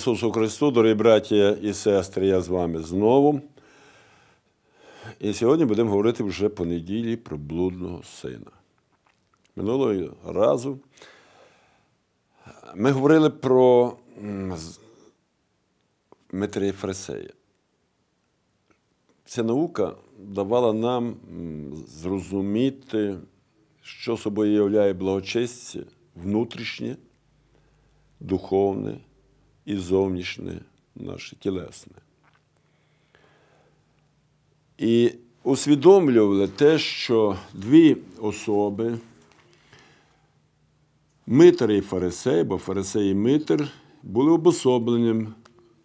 Ісусу Христу, дорогі браті і сестри, я з вами знову. І сьогодні будемо говорити вже по неділі про блудного сина. Минулого разу ми говорили про м, з- Митрія Фарисея. Ця наука давала нам зрозуміти, що собою являє благочестя внутрішнє, духовне і зовнішнє наше тілесне. І усвідомлювали те, що дві особи, Митер і Фарисей, бо Фарисей і Митер, були обособленням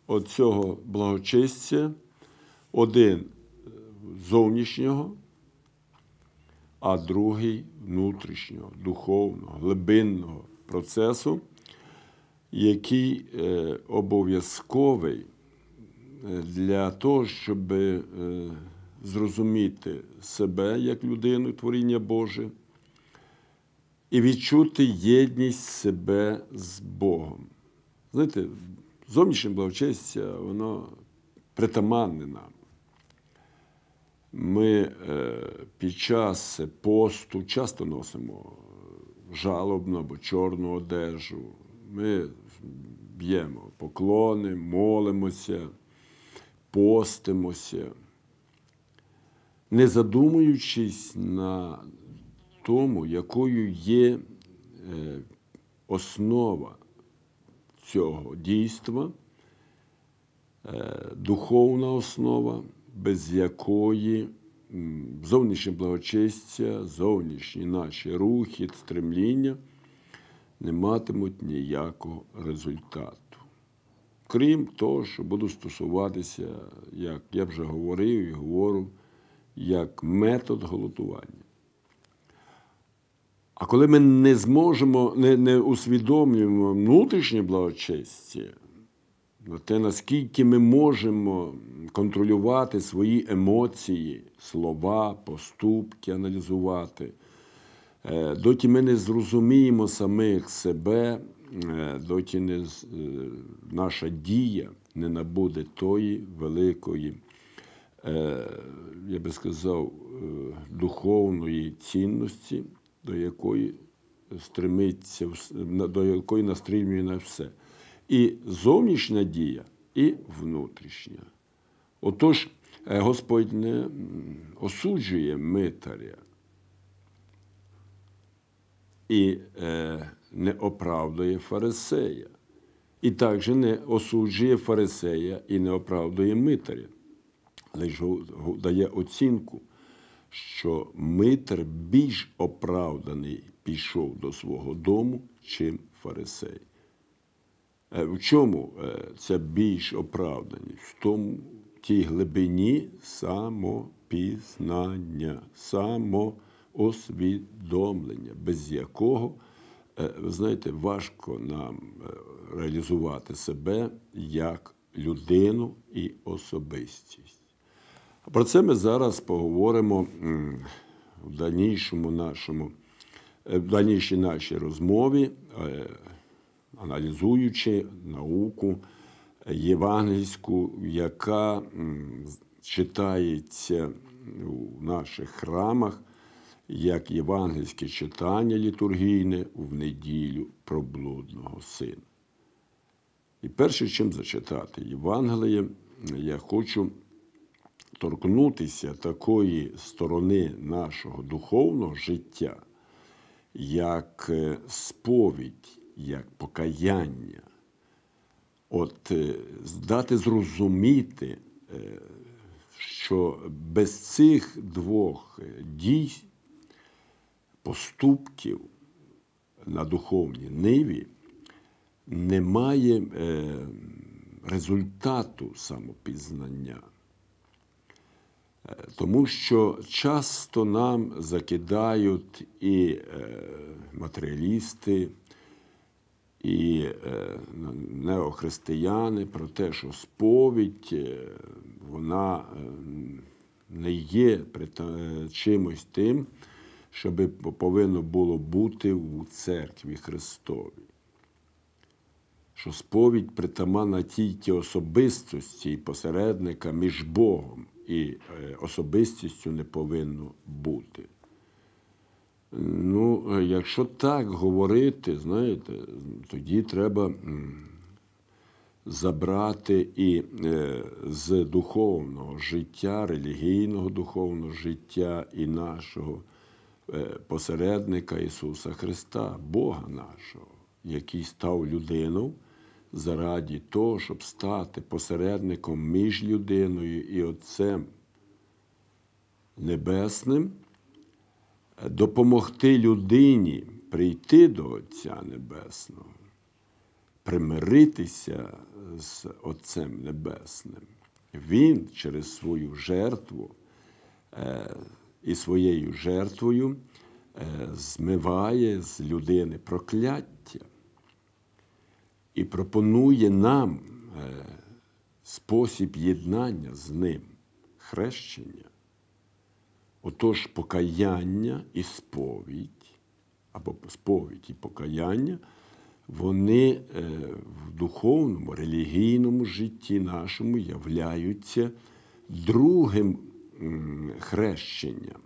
от цього благочестя, один зовнішнього, а другий внутрішнього, духовного, глибинного процесу, який е, обов'язковий е, для того, щоб е, зрозуміти себе як людину, творіння Боже, і відчути єдність себе з Богом. Знаєте, зовнішнє благочестя, воно притаманне нам. Ми під час посту часто носимо жалобну або чорну одежу. Ми б'ємо. Поклони, молимося, постимося, не задумуючись на тому, якою є е, основа цього дійства, е, духовна основа, без якої зовнішнє благочестя, зовнішні наші рухи, стремління не матимуть ніякого результату. Крім того, що буду стосуватися, як я вже говорив і говорю, як метод голодування. А коли ми не зможемо, не, не усвідомлюємо внутрішнє благочестя, на те, наскільки ми можемо контролювати свої емоції, слова, поступки, аналізувати, е, доки ми не зрозуміємо самих себе, е, доки не, е, наша дія не набуде тої великої, я би сказав, духовної цінності, до якої стремиться, до якої настрімлює на все. І зовнішня дія, і внутрішня. Отож, Господь не осуджує митаря і е, не оправдує фарисея. І також не осуджує фарисея і не оправдує митаря. Лише го- дає оцінку, що митар більш оправданий пішов до свого дому, чим фарисей. Е, В чому це більш оправданість? В тому в тій глибині самопізнання, самоосвідомлення, без якого, е, ви знаєте, важко нам е, реалізувати себе як людину і особистість. Про це ми зараз поговоримо в дальнішому нашому, е, в дальнішій нашій розмові, аналізуючи науку євангельську, яка читається у наших храмах як євангельське читання літургійне в неділю про блудного сина. І перше, чим зачитати Євангеліє, я хочу торкнутися такої сторони нашого духовного життя, як е, сповідь, як покаяння. От е, дати зрозуміти, е, що без цих двох дій, поступків на духовній ниві немає е, результату самопізнання. Е, Тому що часто нам закидають і е, матеріалісти, і неохристияни про те, що сповідь вона не є чимось тим, що би повинно було бути у церкві Христовій. що сповідь притаманна тільки особистості і посередника між Богом і е, особистістю не повинно бути. Ну, е, якщо так говорити, знаєте, тоді треба забрати і е, з духовного життя, релігійного духовного життя і нашого посередника Ісуса Христа, Бога нашого, який став людину заради того, щоб стати посередником між людиною і Отцем Небесним, допомогти людині прийти до Отця Небесного, примиритися з Отцем Небесним. Він через свою жертву е, і своєю жертвою е, змиває з людини прокляття і пропонує нам е, спосіб єднання з ним, хрещення. Отож, покаяння і сповідь, або сповідь і покаяння, вони е, в духовному, релігійному житті нашому являються другим хрещенням.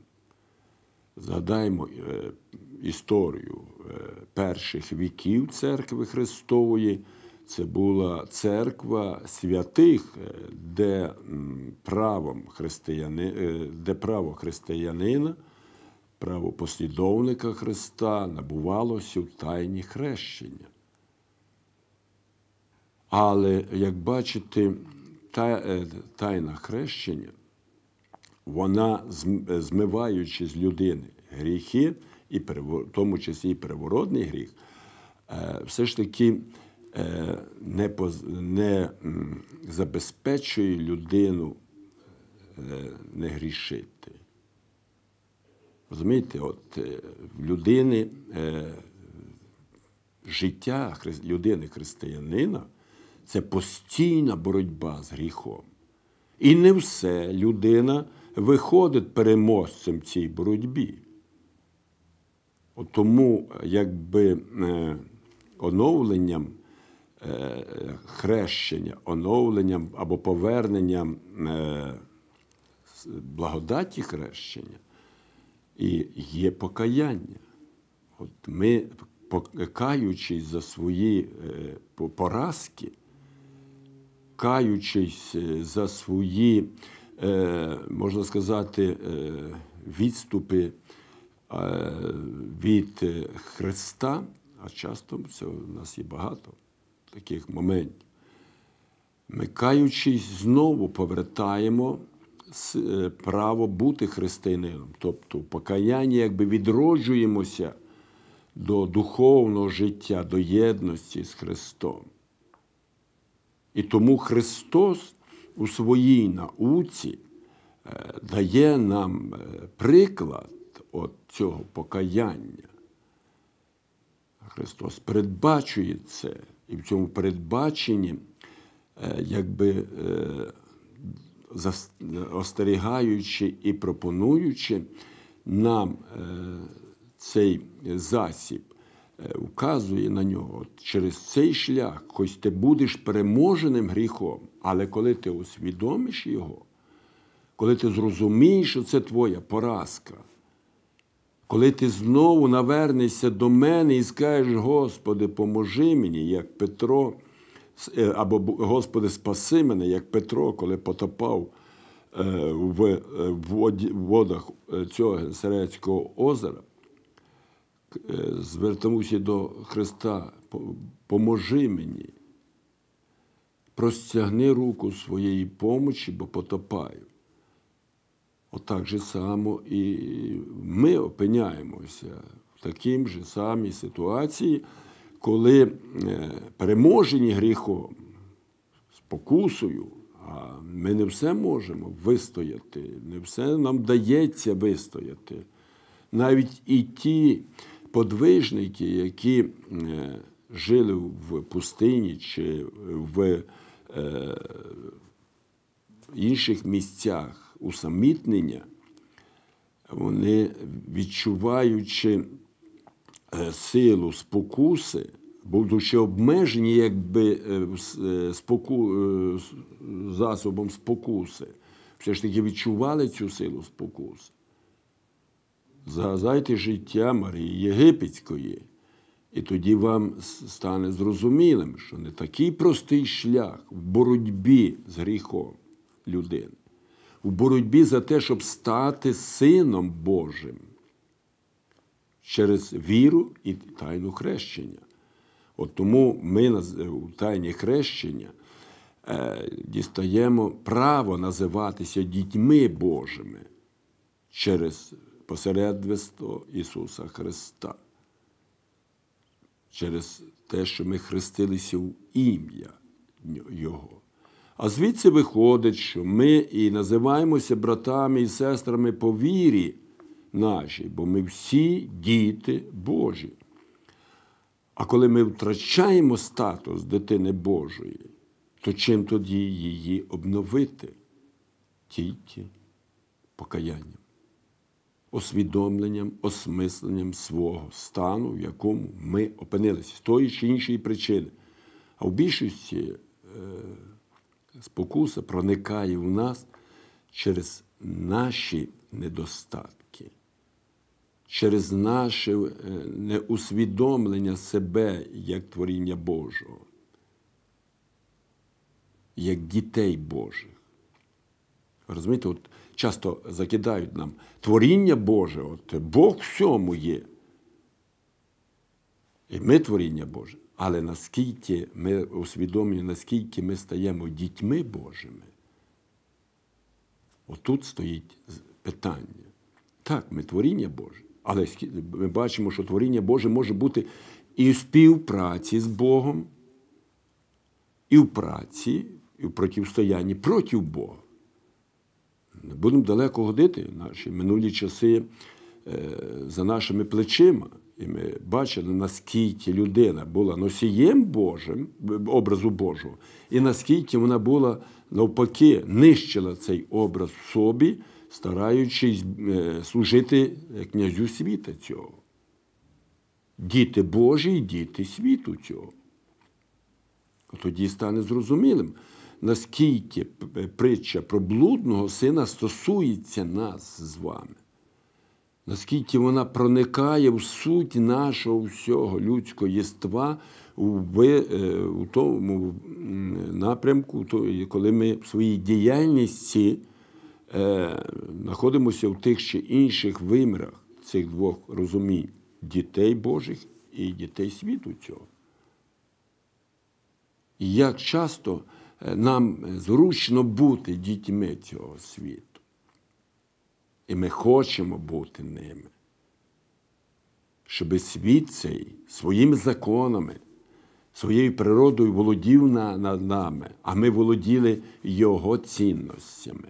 Згадаємо е, історію е, перших віків церкви Христової. Це була церква святих, е, де правом християни, де право християнина, право послідовника Христа набувалося в тайні хрещення. Але, як бачите, тайна хрещення вона, змиваючи з людини гріхи, і в тому числі і переворотний гріх, е, все ж таки е, не не забезпечує людину е, не грішити. Розумієте, от в людини життя людини християнина це постійна боротьба з гріхом. І не все людина виходить переможцем цій боротьбі. От Тому якби е, оновленням е, хрещення, оновленням або поверненням е, благодаті хрещення і є покаяння. От Ми, каючись за свої поразки, каючись за свої можна сказати, е, відступи е, від Христа, а часто це у нас є багато таких моментів. Ми каючись, знову повертаємо право бути християнином, тобто в покаянні якби відроджуємося до духовного життя, до єдності з Христом. І тому Христос у своїй науці е, дає нам е, приклад от цього покаяння. Христос передбачує це, і в цьому передбаченні, е, якби остерігаючи і пропонуючи нам цей засіб, вказує на нього. От через цей шлях, хоч ти будеш переможеним гріхом, але коли ти усвідомиш його, коли ти зрозумієш, що це твоя поразка, коли ти знову навернешся до мене і скажеш, Господи, поможи мені, як Петро, е, або Господи, спаси мене, як Петро, коли потопав е, в е, водах цього Генсерецького озера, звертався до Христа, поможи мені простягни руку своєї помочі, бо потопаю. Отак же само і ми опиняємося в такій же самій ситуації, коли е, переможені гріхом, спокусою, а ми не все можемо вистояти, не все нам дається вистояти. Навіть і ті подвижники, які е, жили в пустині чи в Е, інших місцях усамітнення, вони, відчуваючи е, силу спокуси, будучи обмежені якби споку... засобом спокуси, все ж таки відчували цю силу спокуси. Згадайте життя Марії Єгипетської, і тоді вам стане зрозумілим, що не такий простий шлях в боротьбі з гріхом людини, в боротьбі за те, щоб стати Сином Божим через віру і тайну хрещення. От тому ми у тайні хрещення е, дістаємо право називатися дітьми Божими через посередництво Ісуса Христа, через те, що ми хрестилися в ім'я Його. А звідси виходить, що ми і називаємося братами і сестрами по вірі нашій, бо ми всі діти Божі. А коли ми втрачаємо статус дитини Божої, то чим тоді її обновити? Тільки покаянням, усвідомленням, осмисленням свого стану, в якому ми опинилися, з тої чи іншої причини. А в більшості е, спокуса проникає в нас через наші недостатки, через наше е, неусвідомлення себе як творіння Божого, як дітей Божих. Розумієте, от часто закидають нам творіння Боже, от Бог всьому є. І ми творіння Боже. Але наскільки ми усвідомлюємо, наскільки ми стаємо дітьми Божими, отут стоїть питання. Так, ми творіння Боже, але ми бачимо, що творіння Боже може бути і в співпраці з Богом, і в праці, і в протистоянні проти Бога. Не будемо далеко ходити наші минулі часи е, за нашими плечима. І ми бачили, наскільки людина була носієм Божим, образу Божого, і наскільки вона була навпаки нищила цей образ в собі, стараючись е, служити князю світа цього. Діти Божі і діти світу цього. Тоді стане зрозумілим, наскільки притча про блудного сина стосується нас з вами наскільки вона проникає в суть нашого всього людського єства у, е, тому напрямку, коли ми в своїй діяльності е, знаходимося в тих чи інших вимірах цих двох розумінь дітей Божих і дітей світу цього. І як часто нам зручно бути дітьми цього світу. І ми хочемо бути ними, щоб світ цей своїми законами, своєю природою володів над нами, а ми володіли його цінностями.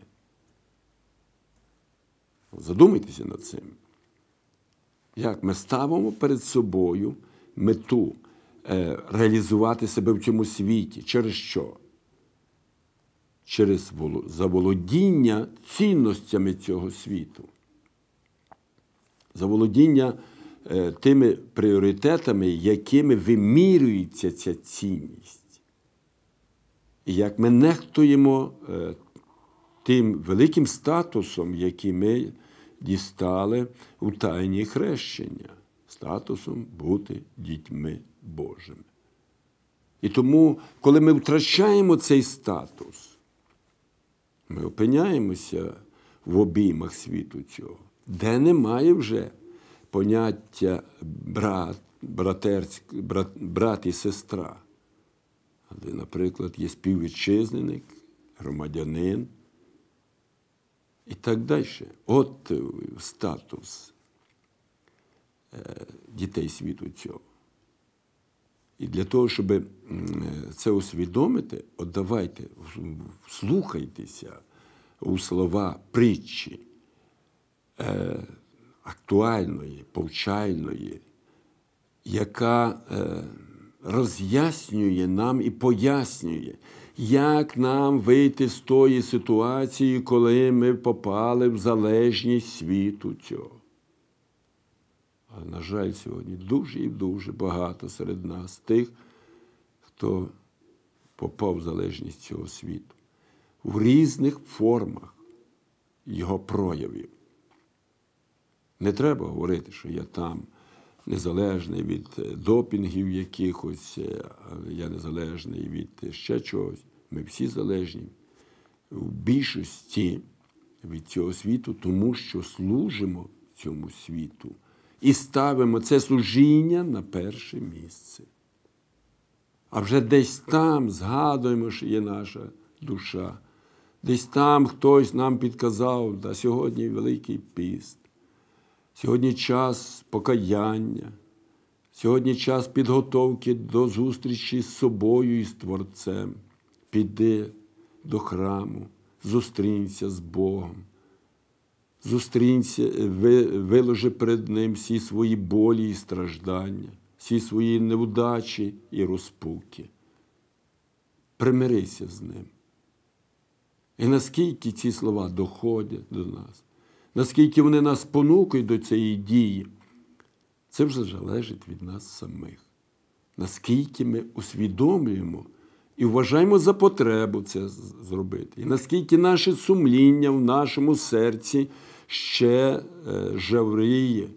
Задумайтеся над цим. Як ми ставимо перед собою мету е, реалізувати себе в цьому світі? Через що? Через заволодіння цінностями цього світу, заволодіння е, тими пріоритетами, якими вимірюється ця цінність. І як ми нехтуємо е, тим великим статусом, який ми дістали у тайні хрещення, статусом бути дітьми Божими. І тому, коли ми втрачаємо цей статус, ми опиняємося в обіймах світу цього, де немає вже поняття брат, братерськ, брат, брат і сестра. Де, наприклад, є співвітчизник, громадянин і так далі. От статус е, дітей світу цього. І для того, щоб це усвідомити, от давайте вслухайтеся у слова притчі е, актуальної, повчальної, яка е, роз'яснює нам і пояснює, як нам вийти з тої ситуації, коли ми попали в залежність світу цього. На жаль, сьогодні дуже і дуже багато серед нас тих, хто попав в залежність цього світу в різних формах його проявів. Не треба говорити, що я там незалежний від е, допінгів якихось, е, я незалежний від ще чогось. Ми всі залежні в більшості від цього світу, тому що служимо цьому світу і ставимо це служіння на перше місце. А вже десь там згадуємо, що є наша душа. Десь там хтось нам підказав, да сьогодні Великий піст, сьогодні час покаяння, сьогодні час підготовки до зустрічі з собою і з Творцем. Піди до храму, зустрінься з Богом, зустрінься, виложи перед Ним всі свої болі і страждання, всі свої невдачі і розпуки. Примирися з ним. І наскільки ці слова доходять до нас, наскільки вони нас понукають до цієї дії, це вже залежить від нас самих. Наскільки ми усвідомлюємо і вважаємо за потребу це зробити. І наскільки наше сумління в нашому серці ще е, жавріє,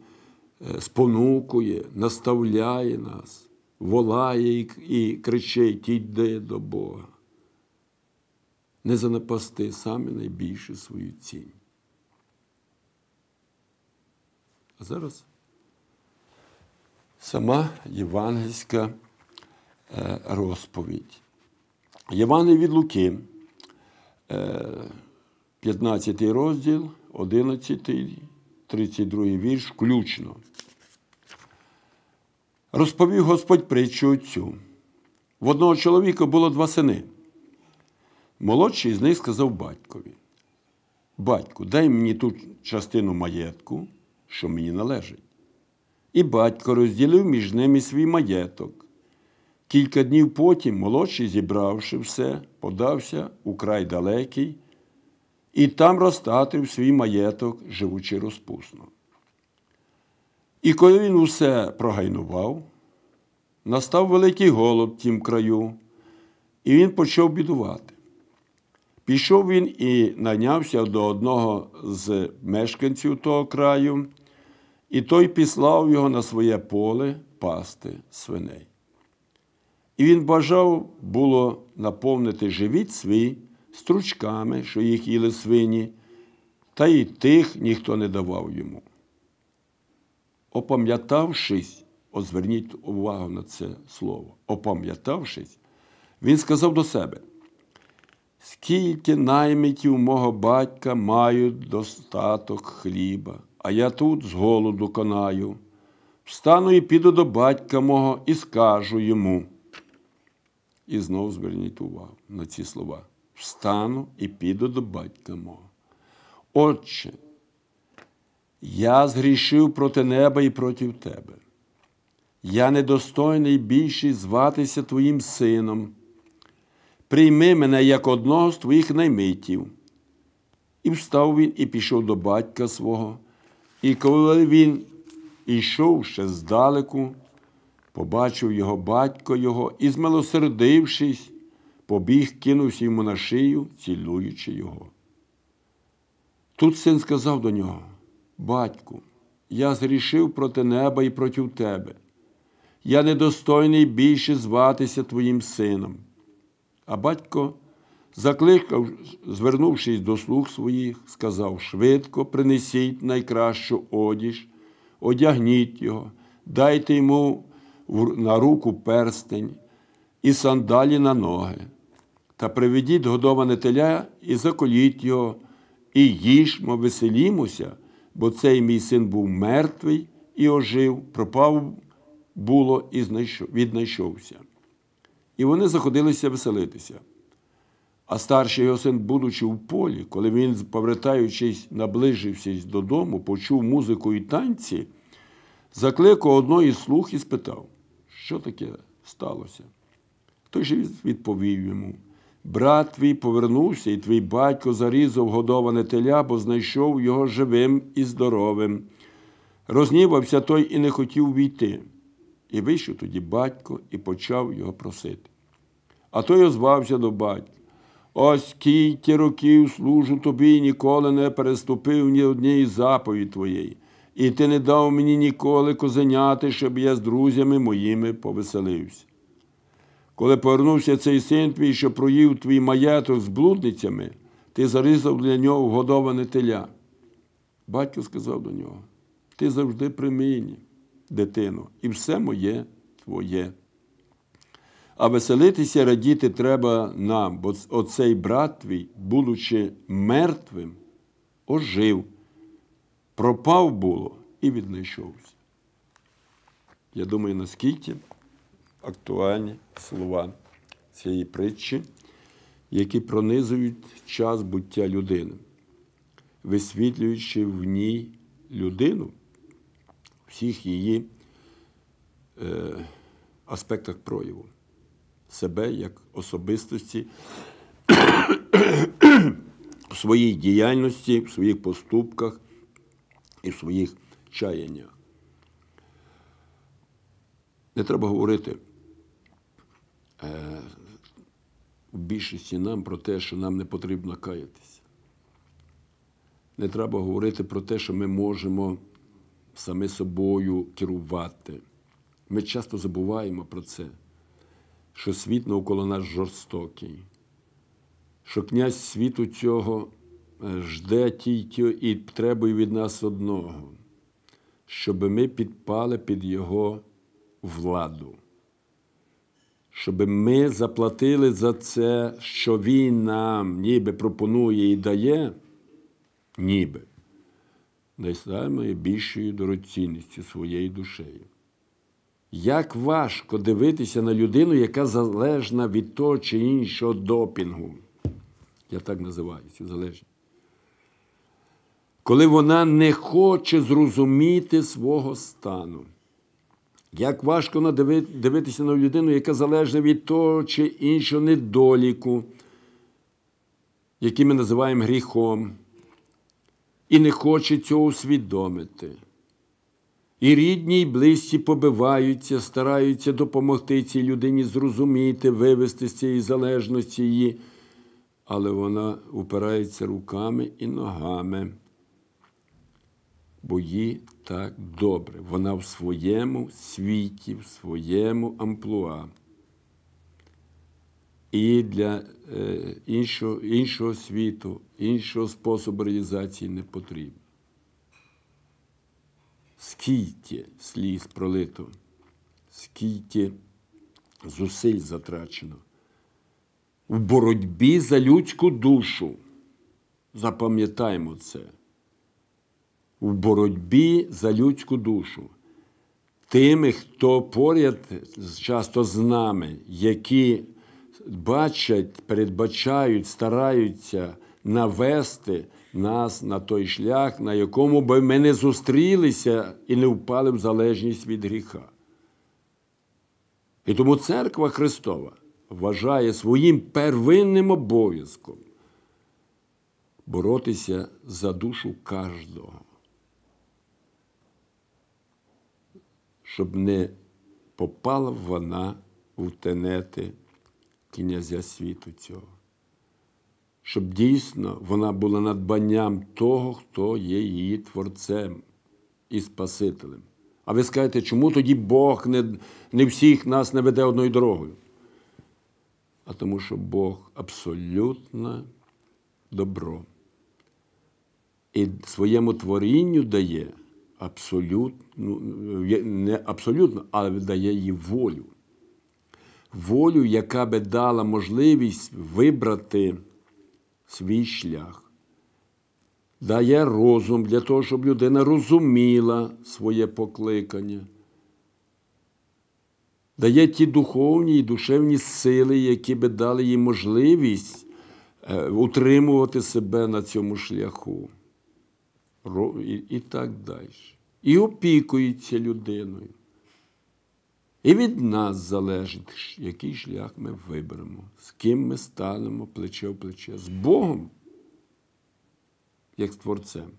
е, спонукує, наставляє нас, волає і кричить: йди до Бога не занапасти саме найбільшу свою цінь. А зараз сама євангельська е, розповідь. Євангелій від Луки, 15 е, розділ, 11, 32 вірш, включно. Розповів Господь притчу цю. В одного чоловіка було два сини. Молодший з них сказав батькові: Батьку, дай мені ту частину маєтку, що мені належить. І батько розділив між ними свій маєток. Кілька днів потім молодший, зібравши все, подався у край далекий і там розтатив свій маєток, живучи розпусно. І коли він усе прогайнував, настав великий голод в тім краю, і він почав бідувати. Пішов він і найнявся до одного з мешканців того краю, і той післав його на своє поле пасти свиней. І він бажав було наповнити живіт свій стручками, що їх їли свині, та й тих ніхто не давав йому. Опам'ятавшись, от зверніть увагу на це слово, опам'ятавшись, він сказав до себе скільки наймитів мого батька мають достаток хліба, а я тут з голоду конаю. Встану і піду до батька мого і скажу йому. І знову зверніть увагу на ці слова. Встану і піду до батька мого. Отче, я згрішив проти неба і проти тебе. Я недостойний більше зватися Твоїм сином прийми мене як одного з твоїх наймитів. І встав він і пішов до батька свого. І коли він ішов ще здалеку, побачив його батько його і, змилосердившись, побіг, кинувся йому на шию, цілуючи його. Тут син сказав до нього: Батьку, я зрішив проти неба і проти тебе. Я недостойний більше зватися твоїм сином. А батько, закликав, звернувшись до слуг своїх, сказав швидко принесіть найкращу одіж, одягніть його, дайте йому на руку перстень і сандалі на ноги, та приведіть годоване теля і заколіть його, і їжмо, веселімося, бо цей мій син був мертвий і ожив, пропав було і віднайшовся і вони заходилися веселитися. А старший його син, будучи в полі, коли він, повертаючись, наближився додому, почув музику і танці, закликав одного із слух і спитав, що таке сталося. Той же відповів йому: Брат твій повернувся, і твій батько зарізав годоване теля, бо знайшов його живим і здоровим. Рознівався той і не хотів війти. І вийшов тоді батько і почав його просити. А той озвався до батька. Ось скільки років служу тобі ніколи не переступив ні однієї заповіді твоєї, і ти не дав мені ніколи козеняти, щоб я з друзями моїми повеселився. Коли повернувся цей син твій, що проїв твій маєток з блудницями, ти зарізав для нього вгодоване теля. Батько сказав до нього: Ти завжди при мені, дитино, і все моє твоє. А веселитися, радіти треба нам, бо оцей брат твій, будучи мертвим, ожив, пропав було і віднайшовся. Я думаю, наскільки актуальні слова цієї притчі, які пронизують час буття людини, висвітлюючи в ній людину, всіх її е, аспектах прояву себе як особистості в своїй діяльності, в своїх поступках і в своїх чаяннях. Не треба говорити е, в більшості нам про те, що нам не потрібно каятися. Не треба говорити про те, що ми можемо саме собою керувати. Ми часто забуваємо про це що світ навколо нас жорстокий, що князь світу цього жде тільки і требує від нас одного, щоб ми підпали під Його владу, щоб ми заплатили за це, що Він нам ніби пропонує і дає, ніби найбільшою дорогоцінністю своєю душею. Як важко дивитися на людину, яка залежна від того чи іншого допінгу. Я так називаю цю залежність. Коли вона не хоче зрозуміти свого стану. Як важко дивитися на людину, яка залежна від того чи іншого недоліку, який ми називаємо гріхом, і не хоче цього усвідомити. І рідні, і близькі побиваються, стараються допомогти цій людині зрозуміти, вивести з цієї залежності її, але вона упирається руками і ногами, бо їй так добре. Вона в своєму світі, в своєму амплуа. І для е, іншого, іншого світу, іншого способу реалізації не потрібно скільки сліз пролито, скільки зусиль затрачено. В боротьбі за людську душу. Запам'ятаємо це. В боротьбі за людську душу. Тими, хто поряд часто з нами, які бачать, передбачають, стараються навести нас на той шлях, на якому би ми не зустрілися і не впали в залежність від гріха. І тому церква Христова вважає своїм первинним обов'язком боротися за душу кожного, щоб не попала вона в тенети князя світу цього щоб дійсно вона була надбанням того, хто є її творцем і Спасителем. А ви скажете, чому тоді Бог не, не всіх нас не веде одною дорогою? А тому, що Бог абсолютно добро. І своєму творінню дає абсолютно, не абсолютно, але дає їй волю. Волю, яка би дала можливість вибрати свій шлях, дає розум для того, щоб людина розуміла своє покликання, дає ті духовні і душевні сили, які би дали їй можливість е, утримувати себе на цьому шляху. І так далі. І опікується людиною. І від нас залежить, який шлях ми виберемо, з ким ми станемо плече в плече, з Богом, як з Творцем.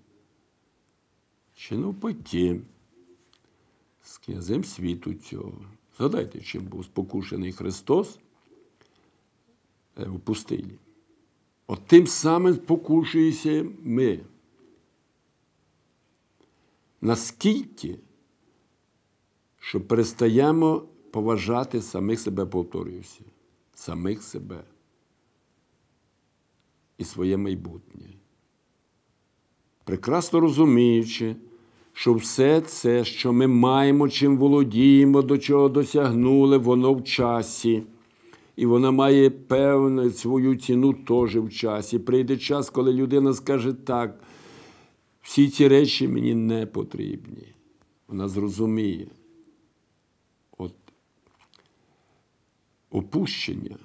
Чи навпаки, з князем світу цього. Згадайте, чим був спокушений Христос е, у пустині. От тим самим спокушуємося ми. Наскільки, що перестаємо поважати самих себе, повторююся, самих себе і своє майбутнє. Прекрасно розуміючи, що все це, що ми маємо, чим володіємо, до чого досягнули, воно в часі. І вона має певну свою ціну теж в часі. Прийде час, коли людина скаже так, всі ці речі мені не потрібні. Вона зрозуміє. От опущення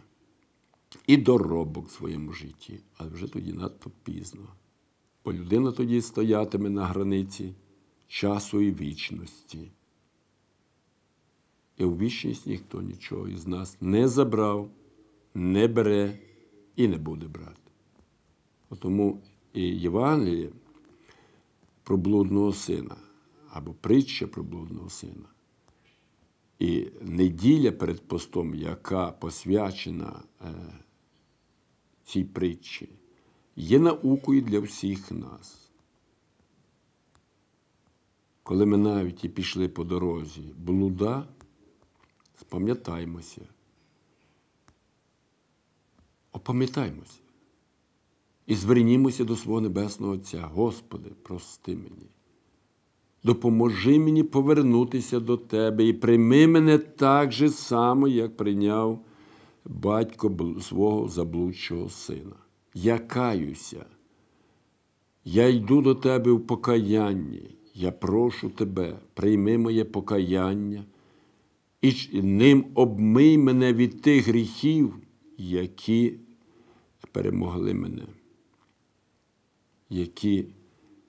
і доробок в своєму житті, але вже тоді надто пізно. Бо людина тоді стоятиме на границі часу і вічності. І у вічність ніхто нічого із нас не забрав, не бере і не буде брати. Тому і Євангеліє про блудного сина або притча про блудного сина. І неділя перед постом, яка посвячена е, цій притчі, є наукою для всіх нас. Коли ми навіть і пішли по дорозі блуда, спам'ятаймося. Опам'ятаймося. І звернімося до свого Небесного Отця. Господи, прости мені. Допоможи мені повернутися до Тебе і прийми мене так же само, як прийняв батько свого заблудшого сина. Я каюся. Я йду до Тебе в покаянні. Я прошу Тебе, прийми моє покаяння і ним обмий мене від тих гріхів, які перемогли мене, які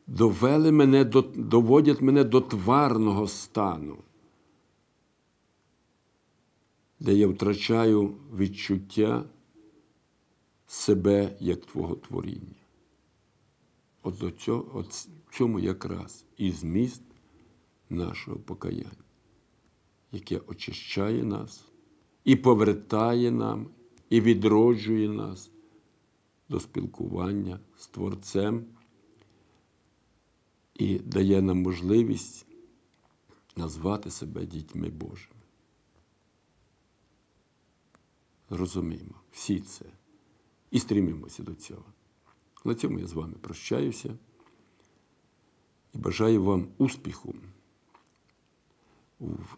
довели мене до, доводять мене до тварного стану, де я втрачаю відчуття себе як Твого творіння. От до цього, от цьому якраз і зміст нашого покаяння, яке очищає нас і повертає нам, і відроджує нас до спілкування з Творцем і дає нам можливість назвати себе дітьми Божими. Розуміємо всі це і стрімимося до цього. На цьому я з вами прощаюся і бажаю вам успіху в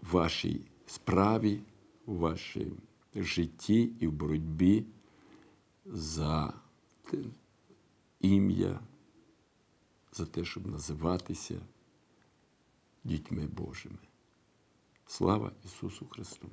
вашій справі, у вашому житті і в боротьбі за ім'я, за те, щоб називатися дітьми Божими. Слава Ісусу Христу!